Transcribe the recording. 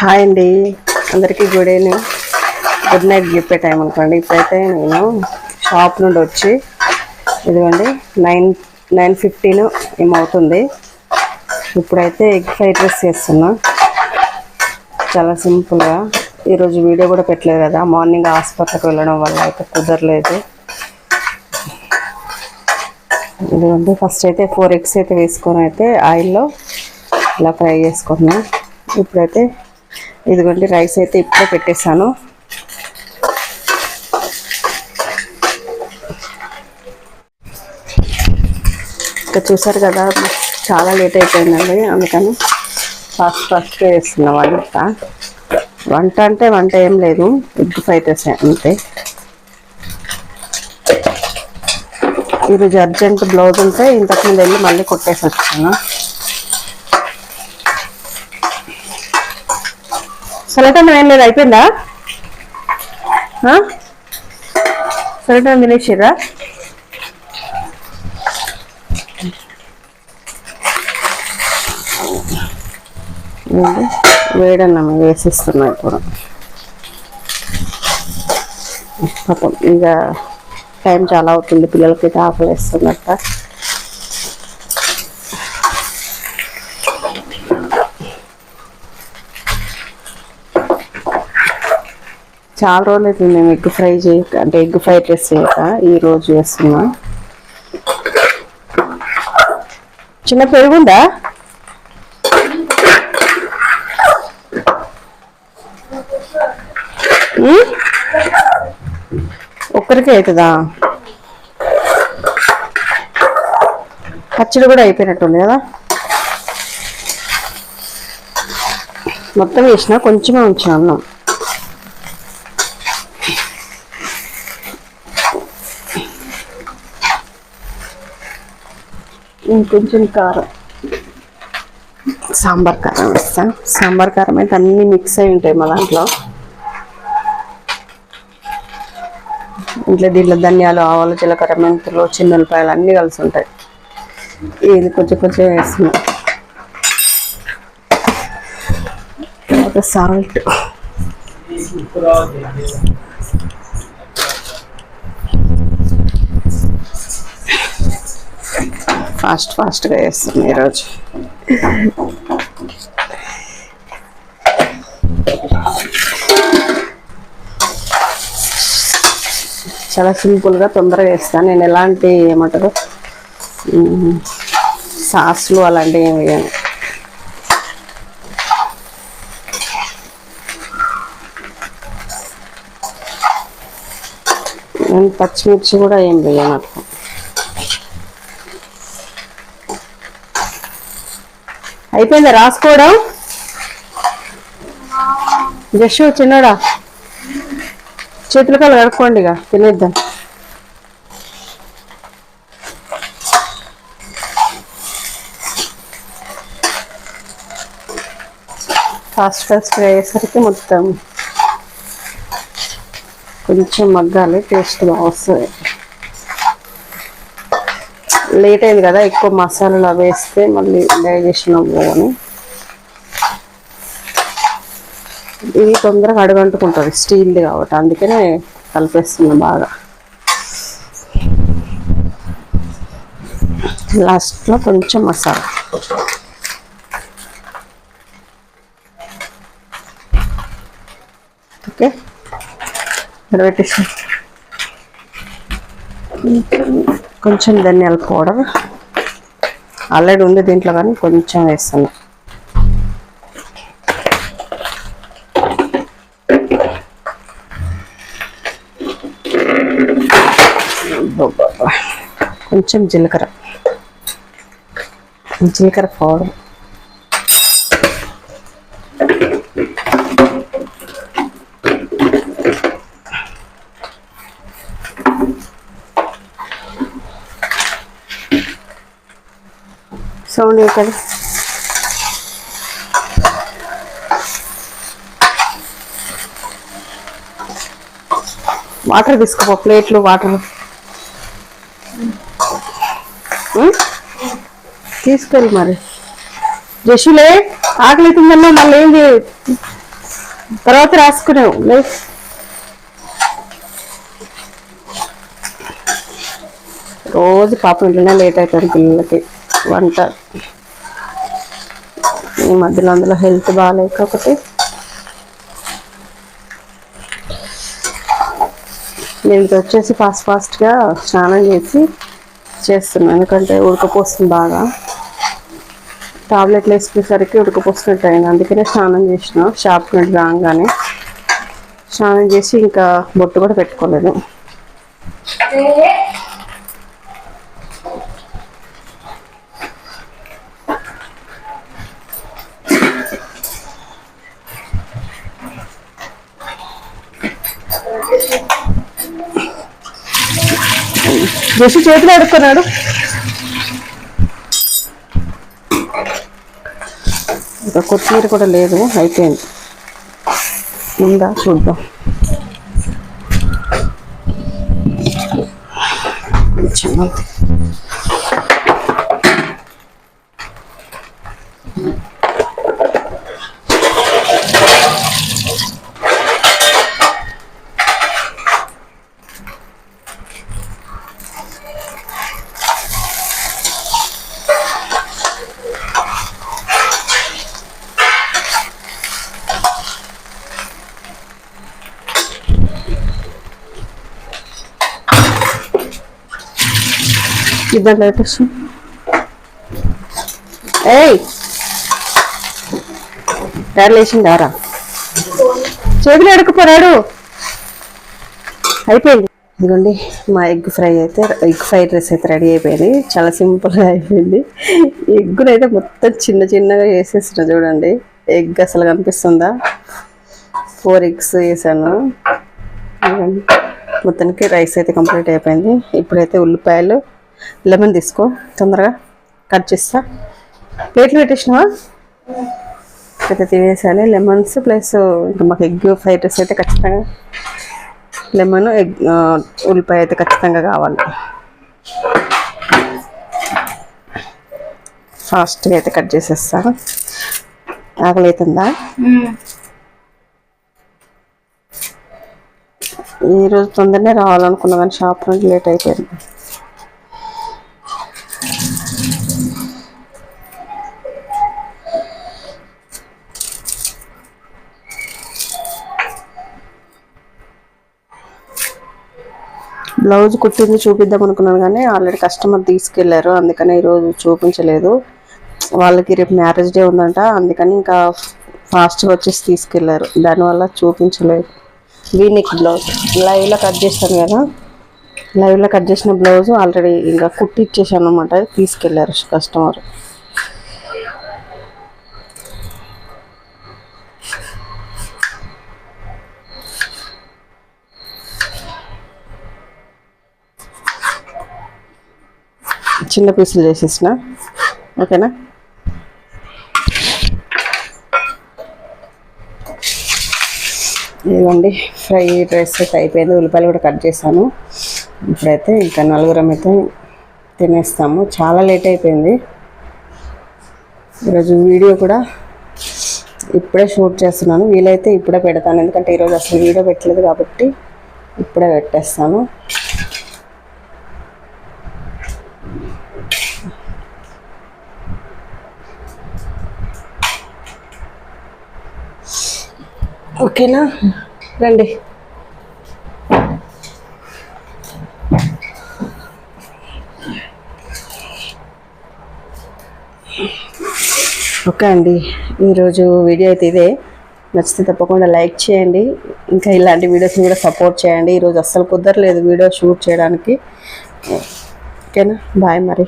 Hi అండి. అందరికీ good evening. Good night చెప్పే టైం అనుకోండి. ఇప్పుడైతే నేను షాప్ నుండి వచ్చి ఇదిగోండి నైన్ నైన్ ఫిఫ్టీన్ ఏమవుతుంది. ఇప్పుడైతే ఎగ్ ఫ్రైడ్ రైస్ చేస్తున్నా. చాలా సింపుల్గా. ఈరోజు వీడియో కూడా పెట్టలేదు కదా. మార్నింగ్ హాస్పిటల్కి వెళ్ళడం వల్ల అయితే కుదరలేదు. ఇదిగోండి ఫస్ట్ అయితే ఫోర్ ఎగ్స్ అయితే వేసుకొని అయితే ఆయిల్లో ఇలా ఫ్రై చేసుకున్నాను ఇప్పుడైతే ఇదిగోండి రైస్ అయితే ఇప్పుడే పెట్టేశాను. ఇంకా చూసారు కదా చాలా లేట్ అయిపోయిందండి అందుకని ఫాస్ట్ ఫాస్ట్గా వేస్తున్నాం వంట వంట అంటే వంట ఏం లేదు ఎగ్ ఫ్రైడ్ రైస్ అంతే. ఈరోజు అర్జెంట్ బ్లౌజ్ ఉంటే ఇంతకు ముందు వెళ్ళి మళ్ళీ కొట్టేసి వచ్చాను. సొలటం ఏం లేదు అయిపోయిందా? సొలటం తినేసిర్రా? వేడన్నా వేడన్నం వేసిస్తున్నా ఇప్పుడు. పాపం ఇంకా టైం చాలా అవుతుంది పిల్లలకి ఆకలి వేస్తున్నట్ట చాలా రోజులు అవుతుంది మేము ఎగ్ ఫ్రై చేయక అంటే ఎగ్ ఫ్రైడ్ రైస్ చేయక ఈ రోజు చేస్తున్నా. చిన్న పెరుగుందా? ఒక్కరికే అవుతుందా? పచ్చడి కూడా అయిపోయినట్టుంది కదా? మొత్తం వేసిన కొంచెమే ఉంచాను అన్నం. ఇంకొంచెం కారం. సాంబార్ కారం వేస్తా. సాంబార్ కారం అయితే అన్ని మిక్స్ అయి ఉంటాయి మా దాంట్లో. ఇంట్లో దీంట్లో ధనియాలు ఆవాలు జీలకర్ర మెంతులు చిన్నులపాయలు అన్నీ కలిసి ఉంటాయి. ఇది కొంచెం కొంచెం వేస్తున్నాం. తర్వాత సాల్ట్. ఫాస్ట్ ఫాస్ట్గా వేస్తున్నాం ఈరోజు. చాలా సింపుల్గా తొందరగా వేస్తాను నేను ఎలాంటి ఏమంటారు? సాస్లు అలాంటివి ఏమి వేయను. నేను పచ్చిమిర్చి కూడా ఏం వేయను అట్లా. అయిపోయిందా? రాసుకోవడం? జస్ట్ చిన్నడా? చేతులు కడుక్కోండి ఇక తినేద్దాం. ఫాస్ట్ స్ప్రే అయ్యేసరికి మొత్తం కొంచెం మగ్గాలి టేస్ట్ బాగా వస్తుంది. లేట్ అయింది కదా ఎక్కువ మసాలాలు వేస్తే మళ్ళీ డైజెషన్ అవ్వని ఇది తొందరగా అడుగంటుకుంటుంది స్టీల్ది కాబట్టి. అందుకనే కలిపేస్తుంది బాగా. లాస్ట్లో కొంచెం మసాలా. ఓకే? పెట్టేసి కొంచెం ధనియాల పౌడర్. ఆల్రెడీ ఉంది దీంట్లో కానీ కొంచెం వేస్తాను కొంచెం జీలకర్ర. జీలకర్ర పౌడర్. సౌండ్ ఇక్కడ వాటర్ తీసుకోపో ప్లేట్లు వాటర్. తీసుకెళ్ళి మరి. జషులే ఆకలి అవుతుందన్నా మళ్ళీ ఏంది? తర్వాత రాసుకునేవు లే. రోజు పాపం ఇంట్లోనే లేట్ అవుతుంది పిల్లలకి వంట. ఈ మధ్యలో అందులో హెల్త్ బాగాలేక ఒకటి. నేను ఇది వచ్చేసి ఫాస్ట్ ఫాస్ట్గా స్నానం చేసి చేస్తున్నాను. ఎందుకంటే ఉడకపోస్తుంది బాగా. టాబ్లెట్లు వేసుకునేసరికి ఉడకపోస్తున్నట్టు అయింది అందుకనే స్నానం చేసిన. షాప్ నుండి రాగానే స్నానం చేసి ఇంకా బొట్టు కూడా పెట్టుకోలేదు. జస్ట్ చేతులు అడుక్కున్నాడు. ఇంకా కొత్తిమీర కూడా లేదు అయిపోయింది. ఉందా? చూద్దాం. చాలా ఇబ్బంది అయితే ఏయ్ డాడీ లేచిండారా చేతులు ఎడుకుపోరాడు అయిపోయింది ఇదిగోండి మా ఎగ్ ఫ్రై అయితే ఎగ్ ఫ్రైడ్ రైస్ అయితే రెడీ అయిపోయింది చాలా సింపుల్గా అయిపోయింది. ఎగ్గులు అయితే మొత్తం చిన్న చిన్నగా వేసేసిన చూడండి. ఎగ్ అసలు కనిపిస్తుందా? ఫోర్ ఎగ్స్ వేసాను. మొత్తానికి రైస్ అయితే కంప్లీట్ అయిపోయింది. ఇప్పుడైతే ఉల్లిపాయలు లెమన్ తీసుకో తొందరగా కట్ చేస్తా. ప్లేట్లు పెట్టేసినావా? అయితే తినేసాలి లెమన్స్ ప్లస్ ఇంకా మాకు ఎగ్ ఫ్రైడ్ రైస్ అయితే ఖచ్చితంగా లెమన్ ఎగ్ ఉల్లిపాయ అయితే ఖచ్చితంగా కావాలి. ఫాస్ట్గా అయితే కట్ చేసేస్తాను ఆకలి అవుతుందా ఈరోజు తొందరనే రావాలనుకున్నా కానీ షాప్ నుండి లేట్ అయిపోయింది. బ్లౌజ్ కుట్టింది చూపిద్దాం అనుకున్నాను కానీ ఆల్రెడీ కస్టమర్ తీసుకెళ్ళారు అందుకని ఈరోజు చూపించలేదు. వాళ్ళకి రేపు మ్యారేజ్ డే ఉందంట అందుకని ఇంకా ఫాస్ట్గా వచ్చేసి తీసుకెళ్ళారు. దానివల్ల చూపించలేదు. వీనిక్ బ్లౌజ్ లైవ్లో కట్ చేస్తాను కదా లైవ్లో కట్ చేసిన బ్లౌజ్ ఆల్రెడీ ఇంకా కుట్టి ఇచ్చేసాను అనమాట తీసుకెళ్ళారు కస్టమర్. చిన్న పీసులు చేసేసిన. ఓకేనా? ఇదిగోండి ఫ్రై రైస్ అయితే అయిపోయింది. ఉల్లిపాయలు కూడా కట్ చేశాను. ఇప్పుడైతే ఇంకా నలుగురం అయితే తినేస్తాము. చాలా లేట్ అయిపోయింది. ఈరోజు వీడియో కూడా ఇప్పుడే షూట్ చేస్తున్నాను. వీలైతే ఇప్పుడే పెడతాను. ఎందుకంటే ఈరోజు అసలు వీడియో పెట్టలేదు కాబట్టి ఇప్పుడే పెట్టేస్తాను. ఓకేనా? రండి. ఓకే అండి. ఈరోజు వీడియో అయితే ఇదే. నచ్చితే తప్పకుండా లైక్ చేయండి. ఇంకా ఇలాంటి వీడియోస్ని కూడా సపోర్ట్ చేయండి. ఈరోజు అస్సలు కుదరలేదు వీడియో షూట్ చేయడానికి. ఓకేనా? బాయ్ మరి.